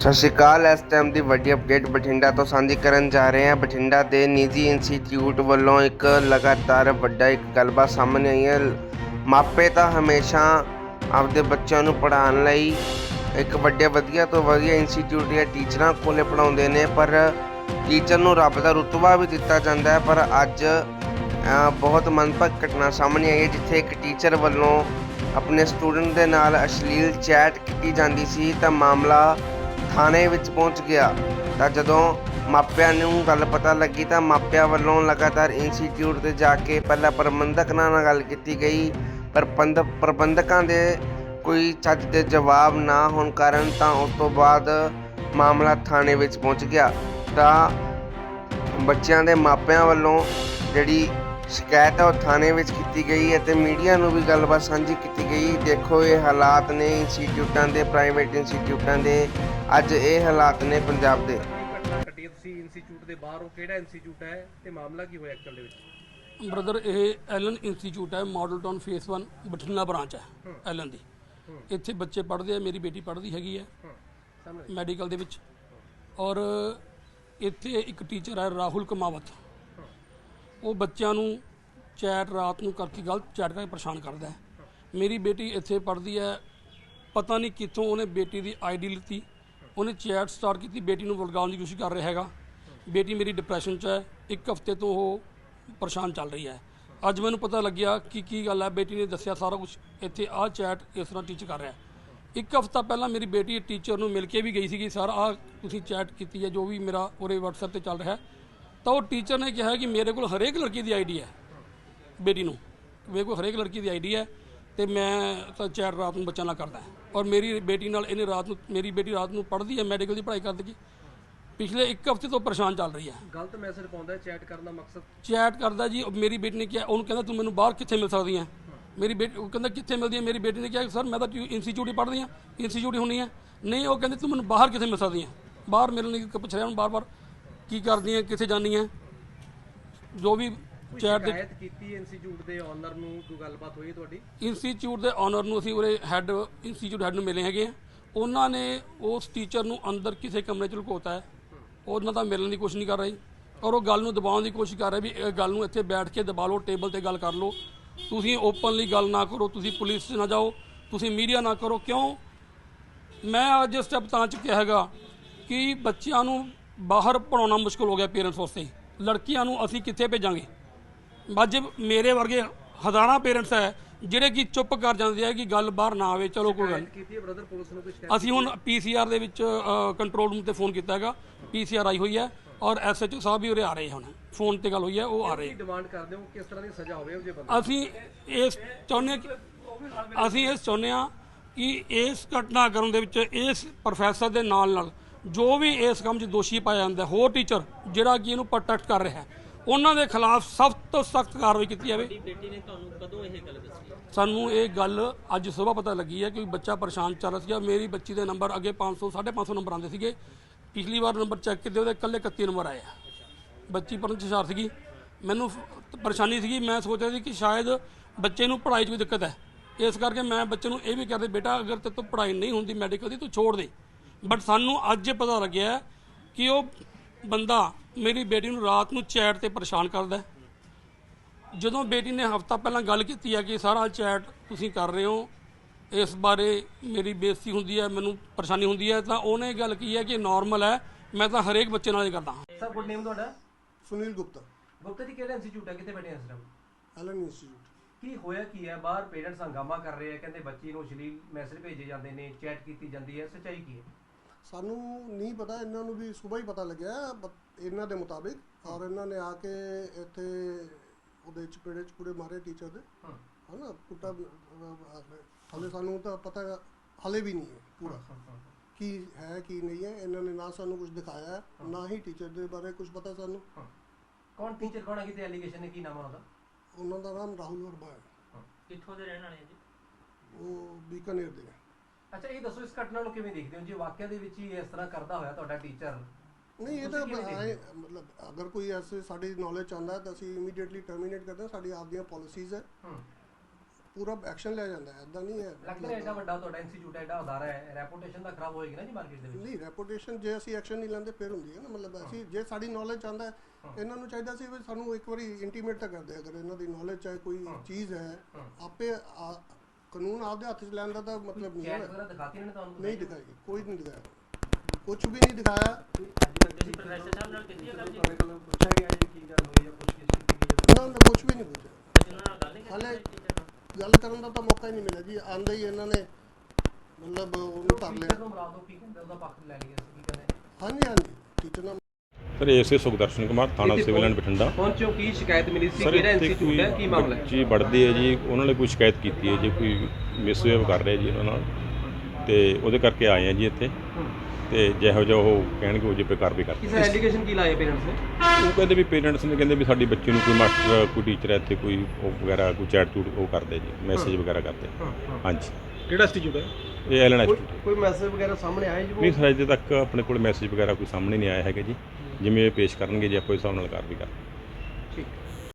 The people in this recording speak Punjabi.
ਸਤਿ ਸ਼੍ਰੀ ਅਕਾਲ, ਇਸ ਟਾਈਮ ਦੀ ਵੱਡੀ ਅਪਡੇਟ ਬਠਿੰਡਾ ਤੋਂ ਸਾਂਝੀ ਕਰਨ ਜਾ ਰਹੇ ਹਾਂ। ਬਠਿੰਡਾ ਦੇ ਨਿੱਜੀ ਇੰਸਟੀਚਿਊਟ ਵੱਲੋਂ ਇੱਕ ਲਗਾਤਾਰ ਵੱਡਾ ਇੱਕ ਗੱਲਬਾਤ ਸਾਹਮਣੇ ਆਈ ਹੈ। ਮਾਪੇ ਤਾਂ ਹਮੇਸ਼ਾ ਆਪਦੇ ਬੱਚਿਆਂ ਨੂੰ ਪੜ੍ਹਾਉਣ ਲਈ ਇੱਕ ਵੱਡੇ ਵਧੀਆ ਤੋਂ ਵਧੀਆ ਇੰਸਟੀਚਿਊਟ ਜਾਂ ਟੀਚਰਾਂ ਕੋਲੇ ਪੜਾਉਂਦੇ ਨੇ, ਪਰ ਟੀਚਰ ਨੂੰ ਰੱਬ ਦਾ ਰੁਤਬਾ ਵੀ ਦਿੱਤਾ ਜਾਂਦਾ ਹੈ। ਪਰ ਅੱਜ ਬਹੁਤ ਮੰਦਭਾਗੀ ਘਟਨਾ ਸਾਹਮਣੇ ਆਈ ਹੈ, ਜਿੱਥੇ ਇੱਕ ਟੀਚਰ ਵੱਲੋਂ ਆਪਣੇ ਸਟੂਡੈਂਟ ਦੇ ਨਾਲ ਅਸ਼ਲੀਲ ਚੈਟ ਕੀਤੀ ਜਾਂਦੀ ਸੀ। ਤਾਂ ਮਾਮਲਾ ਥਾਣੇ ਵਿੱਚ ਪਹੁੰਚ ਗਿਆ ਤਾਂ ਜਦੋਂ ਮਾਪਿਆਂ ਨੂੰ ਗੱਲ ਪਤਾ ਲੱਗੀ ਤਾਂ ਮਾਪਿਆਂ ਵੱਲੋਂ ਲਗਾਤਾਰ ਇੰਸਟੀਚਿਊਟ ਤੇ ਜਾ ਕੇ ਪਹਿਲਾਂ ਪ੍ਰਬੰਧਕ ਨਾਲ ਗੱਲ ਕੀਤੀ ਗਈ, ਪਰ ਪ੍ਰਬੰਧਕਾਂ ਦੇ ਕੋਈ ਚੱਜ ਦੇ ਜਵਾਬ ਨਾ ਹੋਣ ਕਾਰਨ ਤਾਂ ਉਸ ਤੋਂ ਬਾਅਦ ਮਾਮਲਾ ਥਾਣੇ ਵਿੱਚ ਪਹੁੰਚ ਗਿਆ। ਤਾਂ ਬੱਚਿਆਂ ਦੇ ਮਾਪਿਆਂ ਵੱਲੋਂ ਜਿਹੜੀ ਸ਼ਿਕਾਇਤ ਉਹ ਥਾਣੇ ਵਿੱਚ ਕੀਤੀ ਗਈ ਹੈ ਤੇ ਮੀਡੀਆ ਨੂੰ ਵੀ ਗੱਲਬਾਤ ਸਾਂਝੀ ਕੀਤੀ ਗਈ। ਦੇਖੋ ਇਹ ਹਾਲਾਤ ਨੇ ਇੰਸਟੀਚਿਊਟਾਂ ਦੇ ਪ੍ਰਾਈਵੇਟ ਇੰਸਟੀਚਿਊਟਾਂ ਦੇ। ਅੱਜ ਇਹ ਹਾਲਾਤ ਨੇ ਪੰਜਾਬ ਦੇ। ਘਟਨਾ ਘਟੀ ਹੈ ਤੁਸੀਂ ਇੰਸਟੀਚਿਊਟ ਦੇ ਬਾਹਰ ਹੋ। ਕਿਹੜਾ ਇੰਸਟੀਚਿਊਟ ਹੈ ਤੇ ਮਾਮਲਾ ਕੀ ਹੋਇਆ ਐਕਚੁਅਲ ਦੇ ਵਿੱਚ? ਬ੍ਰਦਰ ਇਹ ਐਲਨ ਇੰਸਟੀਚਿਊਟ ਹੈ model town phase 1 Bathinda branch ਹੈ ਐਲਨ ਦੀ। ਇੱਥੇ ਬੱਚੇ ਪੜ੍ਹਦੇ ਆ ਮੇਰੀ ਬੇਟੀ ਪੜ੍ਹਦੀ ਹੈਗੀ ਹੈ ਹਾਂ ਸਾਹਮਣੇ ਮੈਡੀਕਲ ਦੇ ਵਿੱਚ। ਔਰ ਇੱਥੇ ਇੱਕ ਟੀਚਰ ਹੈ ਰਾਹੁਲ ਕਮਾਵਤ। ਉਹ ਬੱਚਿਆਂ ਨੂੰ ਚੈਟ ਰਾਤ ਨੂੰ ਕਰਕੇ ਗਲਤ ਚੈਟ ਕਰਕੇ ਪਰੇਸ਼ਾਨ ਕਰਦਾ ਹੈ। ਮੇਰੀ ਬੇਟੀ ਇੱਥੇ ਪੜ੍ਹਦੀ ਹੈ। ਪਤਾ ਨਹੀਂ ਕਿੱਥੋਂ ਉਹਨੇ ਬੇਟੀ ਦੀ ਆਈਡੀ ਲਿੱਤੀ। ਉਹਨੇ ਚੈਟ ਸਟਾਰਟ ਕੀਤੀ। ਬੇਟੀ ਨੂੰ ਵਲਗਾਉਣ ਦੀ ਕੋਸ਼ਿਸ਼ ਕਰ ਰਿਹਾ ਹੈਗਾ। ਬੇਟੀ ਮੇਰੀ ਡਿਪਰੈਸ਼ਨ 'ਚ ਹੈ। ਇੱਕ ਹਫ਼ਤੇ ਤੋਂ ਉਹ ਪਰੇਸ਼ਾਨ ਚੱਲ ਰਹੀ ਹੈ। ਅੱਜ ਮੈਨੂੰ ਪਤਾ ਲੱਗਿਆ ਕਿ ਕੀ ਗੱਲ ਹੈ। ਬੇਟੀ ਨੇ ਦੱਸਿਆ ਸਾਰਾ ਕੁਝ ਇੱਥੇ ਆਹ ਚੈਟ ਇਸ ਤਰ੍ਹਾਂ ਟੀਚ ਕਰ ਰਿਹਾ ਇੱਕ ਹਫ਼ਤਾ ਪਹਿਲਾਂ ਮੇਰੀ ਬੇਟੀ ਟੀਚਰ ਨੂੰ ਮਿਲ ਕੇ ਵੀ ਗਈ ਸੀਗੀ। ਸਰ ਆਹ ਤੁਸੀਂ ਚੈਟ ਕੀਤੀ ਹੈ। ਜੋ ਵੀ ਮੇਰਾ ਉਹਦੇ WhatsApp ਤੇ ਚੱਲ ਰਿਹਾ ਤਾਂ ਉਹ ਟੀਚਰ ਨੇ ਕਿਹਾ ਕਿ ਮੇਰੇ ਕੋਲ ਹਰੇਕ ਲੜਕੀ ਦੀ ਆਈਡੀ ਹੈ ਬੇਟੀ ਨੂੰ। ਮੇਰੇ ਕੋਲ ਹਰੇਕ ਲੜਕੀ ਦੀ ਆਈਡੀ ਹੈ ਤੇ ਮੈਂ ਤਾਂ ਚੈਟ ਰਾਤ ਨੂੰ ਬੱਚਿਆਂ ਨਾਲ ਕਰਦਾ ਔਰ ਮੇਰੀ ਬੇਟੀ ਨਾਲ ਇਹਨੇ ਰਾਤ ਨੂੰ ਮੇਰੀ ਬੇਟੀ ਰਾਤ ਨੂੰ ਪੜ੍ਹਦੀ ਹੈ ਮੈਡੀਕਲ ਦੀ ਪੜ੍ਹਾਈ ਕਰਦੀ ਹੈ। ਪਿਛਲੇ ਇੱਕ ਹਫ਼ਤੇ ਤੋਂ ਪਰੇਸ਼ਾਨ ਚੱਲ ਰਹੀ ਹੈ। ਗਲਤ ਮੈਸੇਜ ਪਾਉਂਦਾ ਚੈਟ ਕਰਨ ਦਾ ਮਕਸਦ? ਚੈਟ ਕਰਦਾ ਜੀ ਮੇਰੀ ਬੇਟੀ ਨੇ ਕਿਹਾ ਉਹਨੂੰ ਕਹਿੰਦਾ ਤੂੰ ਮੈਨੂੰ ਬਾਹਰ ਕਿੱਥੇ ਮਿਲ ਸਕਦੀ ਹੈ? ਮੇਰੀ ਬੇਟੀ ਉਹ ਕਹਿੰਦਾ ਕਿੱਥੇ ਮਿਲਦੀ ਹੈ? ਮੇਰੀ ਬੇਟੀ ਨੇ ਕਿਹਾ ਸਰ ਮੈਂ ਤਾਂ ਇੰਸਟੀਚਿਊਟ ਹੀ ਪੜ੍ਹਦੀ ਹਾਂ ਇੰਸਟੀਚਿਊਟ ਹੀ ਹੁੰਨੀ ਹੈ। ਨਹੀਂ ਉਹ ਕਹਿੰਦੇ ਤੂੰ ਮੈਨੂੰ ਬਾਹਰ ਕਿੱਥੇ ਮਿਲ ਸਕਦੀ ਹੈ? ਬਾਹਰ ਮਿਲਣ ਲਈ ਪੁੱਛ ਰਿਹਾ ਉਹਨੂੰ ਬਾਰ-ਬਾਰ। ਕੀ ਕਰਦੀ ਹੈ ਕਿੱਥੇ ਜਾਂਦੀ ਹੈ ਜੋ ਵੀ ਚੈਟ ਦੇ ਸ਼ਿਕਾਇਤ ਕੀਤੀ ਇੰਸਟੀਚਿਊਟ ਦੇ ਓਨਰ ਨੂੰ ਕੋਈ ਗੱਲਬਾਤ ਹੋਈ ਤੁਹਾਡੀ? ਇੰਸਟੀਚਿਊਟ ਦੇ ਓਨਰ ਨੂੰ ਅਸੀਂ ਉਹਦੇ ਹੈੱਡ ਇੰਸਟੀਚਿਊਟ ਹੈੱਡ ਨੂੰ ਮਿਲੇ ਹੈਗੇ ਆ। ਉਹਨਾਂ ਨੇ ਉਸ ਟੀਚਰ ਨੂੰ ਅੰਦਰ ਕਿਸੇ ਕਮਰੇ 'ਚ ਲੁਕੋਤਾ ਹੈ। ਉਹਨਾਂ ਦਾ ਮਿਲਣ ਦੀ ਕੋਸ਼ਿਸ਼ ਨਹੀਂ ਕਰ ਰਹੀ। ਔਰ ਉਹ ਗੱਲ ਨੂੰ ਦਬਾਉਣ ਦੀ ਕੋਸ਼ਿਸ਼ ਕਰ ਰਿਹਾ ਵੀ ਇਹ ਗੱਲ ਨੂੰ ਇੱਥੇ ਬੈਠ ਕੇ ਦਬਾ ਲਓ ਟੇਬਲ ਤੇ ਗੱਲ ਕਰ ਲਓ। ਤੁਸੀਂ ਓਪਨਲੀ ਗੱਲ ਨਾ ਕਰੋ ਤੁਸੀਂ ਪੁਲਿਸ 'ਚ ਨਾ ਜਾਓ ਤੁਸੀਂ ਮੀਡੀਆ ਨਾ ਕਰੋ। ਕਿਉਂ? ਮੈਂ ਅੱਜ ਸਟੈਪ ਤਾਂ ਚੁੱਕਿਆ ਹੈਗਾ ਕਿ ਬੱਚਿਆਂ ਨੂੰ ਬਾਹਰ ਪੜਾਉਣਾ ਮੁਸ਼ਕਲ ਹੋ ਗਿਆ ਪੇਰੈਂਟਸ ਵਾਸਤੇ। ਲੜਕੀਆਂ ਨੂੰ ਅਸੀਂ ਕਿੱਥੇ ਭੇਜਾਂਗੇ? ਅੱਜ ਮੇਰੇ ਵਰਗੇ ਹਜ਼ਾਰਾਂ ਪੇਰੈਂਟਸ ਹੈ ਜਿਹੜੇ ਕਿ ਚੁੱਪ ਕਰ ਜਾਂਦੇ ਆ ਕਿ ਗੱਲ ਬਾਹਰ ਨਾ ਆਵੇ ਚਲੋ ਕੋਈ ਗੱਲ ਨਹੀਂ। ਕੀਤੀ ਹੈ ਬ੍ਰਦਰ ਪੁਲਿਸ ਨੂੰ ਸ਼ਿਕਾਇਤ? ਅਸੀਂ ਹੁਣ ਪੀਸੀਆਰ ਦੇ ਵਿੱਚ ਕੰਟਰੋਲ ਰੂਮ ਤੇ ਫੋਨ ਕੀਤਾ ਹੈਗਾ। ਪੀਸੀਆਰ ਆਈ ਹੋਈ ਹੈ ਔਰ ਐਸਐਚਓ ਸਾਹਿਬ ਵੀ ਉਰੇ ਆ ਰਹੇ ਹੁਣ। ਫੋਨ ਤੇ ਗੱਲ ਹੋਈ ਹੈ ਉਹ ਆ ਰਹੇ। ਕੀ ਡਿਮਾਂਡ ਕਰਦੇ ਹੋ? ਕਿਸ ਤਰ੍ਹਾਂ ਦੀ ਸਜ਼ਾ ਹੋਵੇ ਉਹ ਜੇ ਬੰਦਾ ਅਸੀਂ ਇਸ ਚਾਹੁੰਦੇ ਕਿ ਅਸੀਂ ਇਸ ਚਾਹੁੰਦੇ ਹਾਂ ਕਿ ਇਸ ਘਟਨਾਕ੍ਰਮ ਦੇ ਵਿੱਚ ਇਸ ਪ੍ਰੋਫੈਸਰ ਦੇ ਨਾਲ ਨਾਲ ਜੋ ਵੀ ਇਸ ਕੰਮ 'ਚ ਦੋਸ਼ੀ ਪਾਇਆ ਜਾਂਦਾ ਹੋਰ ਟੀਚਰ ਜਿਹੜਾ ਕਿ ਇਹਨੂੰ ਪ੍ਰੋਟੈਕਟ ਕਰ ਰਿਹਾ ਉਹਨਾਂ ਦੇ ਖਿਲਾਫ ਸਖਤ ਤੋਂ ਸਖਤ ਕਾਰਵਾਈ ਕੀਤੀ ਜਾਵੇ। ਬੇਟੀ ਨੇ ਤੁਹਾਨੂੰ ਕਦੋਂ ਇਹ ਗੱਲ ਦੱਸੀ? ਸਾਨੂੰ ਇਹ ਗੱਲ ਅੱਜ ਸਵੇਰ ਪਤਾ ਲੱਗੀ ਹੈ ਕਿ ਬੱਚਾ ਪਰੇਸ਼ਾਨ ਚੱਲ ਰਿਹਾ ਸੀਗਾ ਮੇਰੀ ਬੱਚੀ ਦੇ ਨੰਬਰ ਅੱਗੇ 500 550 ਨੰਬਰ ਆਉਂਦੇ ਸੀਗੇ। ਪਿਛਲੀ ਵਾਰ ਨੰਬਰ ਚੈੱਕ ਕੀਤੇ ਉਹਦੇ ਇਕੱਲੇ 31 ਨੰਬਰ ਆਏ ਆ। ਬੱਚੀ ਪੜ੍ਹਨ 'ਚ ਹੁਸ਼ਿਆਰ ਸੀਗੀ। ਮੈਨੂੰ ਪਰੇਸ਼ਾਨੀ ਸੀਗੀ। ਮੈਂ ਸੋਚ ਰਿਹਾ ਸੀ ਕਿ ਸ਼ਾਇਦ ਬੱਚੇ ਨੂੰ ਪੜ੍ਹਾਈ 'ਚ ਕੋਈ ਦਿੱਕਤ ਹੈ। ਇਸ ਕਰਕੇ ਮੈਂ ਬੱਚੇ ਨੂੰ ਇਹ ਵੀ ਕਹਿੰਦੇ ਬੇਟਾ ਅਗਰ ਤੇ ਤੋਂ ਪੜ੍ਹਾਈ ਨਹੀਂ ਹੁੰਦੀ ਮੈਡੀਕਲ ਦੀ ਤੂੰ ਛੋੜ ਦੇ। ਬਟ ਸਾਨੂੰ ਅੱਜ ਇਹ ਪਤਾ ਲੱਗਿਆ ਕਿ ਉਹ ਬੰਦਾ ਮੇਰੀ ਬੇਟੀ ਨੂੰ ਰਾਤ ਨੂੰ ਚੈਟ ਤੇ ਪਰੇਸ਼ਾਨ ਕਰਦਾ ਜਦੋਂ ਬੇਟੀ ਨੇ ਹਫਤਾ ਪਹਿਲਾਂ ਗੱਲ ਕੀਤੀ ਹੈ ਕਿ ਸਾਰਾ ਚੈਟ ਤੁਸੀਂ ਕਰ ਰਹੇ ਹੋ ਇਸ ਬਾਰੇ ਮੇਰੀ ਬੇਇੱਜ਼ਤੀ ਹੁੰਦੀ ਹੈ ਮੈਨੂੰ ਪਰੇਸ਼ਾਨੀ ਹੁੰਦੀ ਹੈ ਤਾਂ ਉਹਨੇ ਗੱਲ ਕੀ ਹੈ ਕਿ ਨਾਰਮਲ ਹੈ ਮੈਂ ਤਾਂ ਹਰੇਕ ਬੱਚੇ ਨਾਲ ਹੀ ਕਰਦਾ ਹਾਂ। ਸਰ ਗੁੱਡ ਨੇਮ ਤੁਹਾਡਾ? ਸੁਨੀਲ ਗੁਪਤਾ। ਗੁਪਤਾ ਜੀ ਕਿਹੜਾ ਇੰਸਟੀਚਿਊਟ ਹੈ? ਕਿੱਥੇ ਬੈਠੇ ਇਸ ਟਾਈਮ ਐਲਨ ਇੰਸਟੀਚਿਊਟ ਕੀ ਹੋਇਆ ਕੀ ਹੈ? ਬਾਹਰ ਪੇਰੈਂਟਸ ਹੰਗਾਮਾ ਕਰ ਰਹੇ ਆ ਕਹਿੰਦੇ ਬੱਚੀ ਨੂੰ ਅਸ਼ਲੀਲ ਮੈਸੇਜ ਭੇਜੇ ਜਾਂਦੇ ਨੇ ਚੈਟ ਕੀਤੀ ਜਾਂਦੀ ਹੈ ਸੱਚਾਈ ਕੀ ਹੈ? ਸਾਨੂੰ ਨਹੀਂ ਪਤਾ ਇਹਨਾਂ ਨੂੰ ਵੀ ਸਵੇਰ ਹੀ ਪਤਾ ਲੱਗਿਆ ਇਹਨਾਂ ਦੇ ਮੁਤਾਬਿਕ। ਔਰ ਇਹਨਾਂ ਨੇ ਆ ਕੇ ਇੱਥੇ ਉਹਦੇ ਚਪੇੜੇ ਚਪੂੜੇ ਮਾਰੇ ਟੀਚਰ ਦੇ। ਹਾਂ। ਹਨਾ ਪੁੱਟਾ ਹਲੇ ਸਾਨੂੰ ਤਾਂ ਪਤਾ ਹਲੇ ਵੀ ਨਹੀਂ ਹੈ ਪੂਰਾ। ਕੀ ਹੈ ਕੀ ਨਹੀਂ ਹੈ ਇਹਨਾਂ ਨੇ ਨਾ ਸਾਨੂੰ ਕੁਝ ਦਿਖਾਇਆ ਨਾ ਹੀ ਟੀਚਰ ਦੇ ਬਾਰੇ ਕੁਝ ਪਤਾ ਸਾਨੂੰ। ਹਾਂ। ਕੌਣ ਟੀਚਰ ਕੌਣ ਹੈ? ਕਿਤੇ ਐਲੀਗੇਸ਼ਨ ਨੇ? ਕੀ ਨਾਮ ਹੈ ਉਹਦਾ? ਉਹਨਾਂ ਦਾ ਨਾਮ ਰਾਹੁਲ ਵਰਮਾ ਹੈ। ਕਿੱਥੋਂ ਦੇ ਰਹਿਣ ਵਾਲੇ ਜੀ? ਉਹ ਬੀਕਾਨੇਰ ਦੇ ਹੈ ਅੱਛਾ ਇਹ ਦੱਸੋ ਇਸ ਘਟਨਾ ਨੂੰ ਕਿਵੇਂ ਦੇਖਦੇ ਹੋ? ਜੇ ਵਾਕਿਆ ਦੇ ਵਿੱਚ ਹੀ ਇਸ ਤਰ੍ਹਾਂ ਕਰਦਾ ਹੋਇਆ ਤੁਹਾਡਾ ਟੀਚਰ ਨਹੀਂ ਇਹ ਤਾਂ ਮਤਲਬ ਅਗਰ ਕੋਈ ਐਸੇ ਸਾਡੀ ਨੌਲੇਜ ਹੈ ਤਾਂ ਅਸੀਂ ਇਮੀਡੀਏਟਲੀ ਟਰਮੀਨੇਟ ਕਰਦੇ ਹਾਂ ਸਾਡੀ ਆਪਦੀਆਂ ਪਾਲਿਸੀਜ਼ ਹੈ। ਪੂਰਾ ਐਕਸ਼ਨ ਲਿਆ ਜਾਂਦਾ ਹੈ ਐਦਾਂ ਨਹੀਂ ਹੈ। ਲੱਗਦਾ ਹੈ ਐਡਾ ਵੱਡਾ ਤੁਹਾਡਾ ਇੰਸਟੀਚਿਊਟ ਹੈ ਐਡਾ ਅਦਾਰਾ ਹੈ ਰੈਪੂਟੇਸ਼ਨ ਦਾ ਖਰਾਬ ਹੋਏਗੀ ਨਾ ਜੀ ਮਾਰਕੀਟ ਦੇ ਵਿੱਚ। ਨਹੀਂ ਰੈਪੂਟੇਸ਼ਨ ਜੇ ਅਸੀਂ ਐਕਸ਼ਨ ਨਹੀਂ ਲੈਂਦੇ ਫਿਰ ਹੁੰਦੀ ਹੈ ਨਾ ਮਤਲਬ ਅਸੀਂ ਜੇ ਸਾਡੀ ਨੌਲੇਜ ਆਂਦਾ ਇਹਨਾਂ ਨੂੰ ਚਾਹੀਦਾ ਸੀ ਵੀ ਸਾਨੂੰ ਇੱਕ ਵਾਰੀ ਇੰਟੀਮੇਟ ਤਾਂ ਕਰਦੇ ਅਗਰ ਇਹਨਾਂ ਦੀ ਨੌਲੇਜ ਚਾਹੇ ਕੋਈ ਚੀਜ਼ ਹੈ ਆਪੇ ਕਾਨੂੰਨ ਆਪਦੇ ਹੱਥ 'ਚ ਲੈਣ ਦਾ ਤਾਂ ਮਤਲਬ ਨਹੀਂ ਚੈਟ ਹੈ ਵਗੈਰਾ ਦਿਖਾਤੀ ਇਹਨਾਂ ਨੇ ਤੁਹਾਨੂੰ ਨਹੀਂ ਦਿਖਾਈ ਕੋਈ ਨਹੀਂ ਦਿਖਾਇਆ। ਕੁਝ ਵੀ ਨਹੀਂ ਦਿਖਾਇਆ। ਤੁਸੀਂ ਪ੍ਰੋਫੈਸਰ ਸਾਹਿਬ ਨਾਲ ਕੀਤੀ ਹੈ ਗੱਲ ਜੀ ਤੁਹਾਡੇ ਕੋਲ ਪੁੱਛਿਆ ਗਿਆ ਜੀ ਕੀ ਗੱਲ ਹੋਈ ਪੁੱਛ ਕੀਤੀ ਗਈ ਹੈ ਉਹਨਾਂ ਨੇ ਕੁਝ ਵੀ ਨਹੀਂ ਪੁੱਛਿਆ। ਤੁਸੀਂ ਉਹਨਾਂ ਨਾਲ ਗੱਲ ਨਹੀਂ ਹਾਲੇ ਕੀਤੀ teacher ਨਾਲ? ਗੱਲ ਕਰਨ ਦਾ ਤਾਂ ਮੌਕਾ ਹੀ ਨਹੀਂ ਮਿਲਿਆ ਜੀ। ਆਂਦੇ ਹੀ ਇਹਨਾਂ ਨੇ ਮਤਲਬ ਉਹਨੂੰ ਕਰ ਟੀਚਰ ਲਿਆ ਨੂੰ ਮਿਲਾ ਦਿਓ ਕੀ ਕਹਿੰਦੇ ਉਹਦਾ ਪੱਖ ਲੈ ਲਈਏ ਅਸੀਂ ਕੀ ਕਹਿੰਦੇ। ਹਾਂਜੀ ਹਾਂਜੀ। ਟੀਚਰ ਨਾਲ ਸਰ ਏਸੇ ਸੁਖਦਰਸ਼ਨ ਕੁਮਾਰ ਥਾਣਾ ਸਿਵਲ ਐਂਡ ਬਠਿੰਡਾ। ਪਹੁੰਚੋ ਕੀ ਸ਼ਿਕਾਇਤ ਮਿਲੀ ਸੀ? ਕਿਹੜਾ ਇੱਥੇ ਇੰਸਟੀਚਿਊਟ ਹੈ? ਕੀ ਮਾਮਲਾ ਹੈ? ਬੱਚੀ ਪੜ੍ਹਦੀ ਹੈ ਜੀ ਉਹਨਾਂ ਨੇ ਕੋਈ ਸ਼ਿਕਾਇਤ ਕੀਤੀ ਹੈ ਜੀ ਕੋਈ ਮਿਸਬਿਹੇਵ ਕਰ ਰਿਹਾ ਜੀ ਉਹਨਾਂ ਨਾਲ। ਤੇ ਉਹਦੇ ਕਰਕੇ ਆਏ ਆ ਜੀ ਇੱਥੇ। ਤੇ ਜਿਹੋ ਜਿਹਾ ਉਹ ਕਹਿਣਗੇ ਉਹ ਜੇ ਪੇ ਕਾਰਵਾਈ ਕਰਦੇ ਕਿਸੇ ਐਲੀਗੇਸ਼ਨ ਕੀ ਲਾਏ ਪੇਰੈਂਟਸ ਨੇ? ਉਹ ਕਹਿੰਦੇ ਵੀ ਪੇਰੈਂਟਸ ਨੇ ਕਹਿੰਦੇ ਵੀ ਸਾਡੀ ਬੱਚੀ ਨੂੰ ਕੋਈ ਮਾਸਟਰ ਕੋਈ ਟੀਚਰ ਹੈ ਇੱਥੇ ਕੋਈ ਉਹ ਵਗੈਰਾ ਕੋਈ ਚੈਟ ਚੂਟ ਉਹ ਕਰਦੇ ਜੀ ਮੈਸੇਜ ਵਗੈਰਾ ਕਰਦੇ। ਹਾਂਜੀ। ਕਿਹੜਾ ਇੰਸਟੀਚਿਊਟ ਹੈ? ਇਹ ਐਲਨ ਇੰਸਟੀਚਿਊਟ ਕੋਈ ਮੈਸੇਜ ਵਗੈਰਾ ਸਾਹਮਣੇ ਆਏ ਜੀ ਨਹੀਂ ਸਰ ਅਜੇ ਤੱਕ ਆਪਣੇ ਕੋਲ ਮੈਸੇਜ ਵਗੈਰਾ ਕੋਈ ਸਾਹਮਣੇ ਨਹੀਂ ਆਇਆ ਹੈਗਾ ਜੀ। ਜਿਵੇਂ ਇਹ ਪੇਸ਼ ਕਰਨਗੇ ਜੇ ਆਪਾਂ ਇਸ ਹਿਸਾਬ ਨਾਲ ਕਾਰਵਾਈ ਕਰਾਂਗੇ ਠੀਕ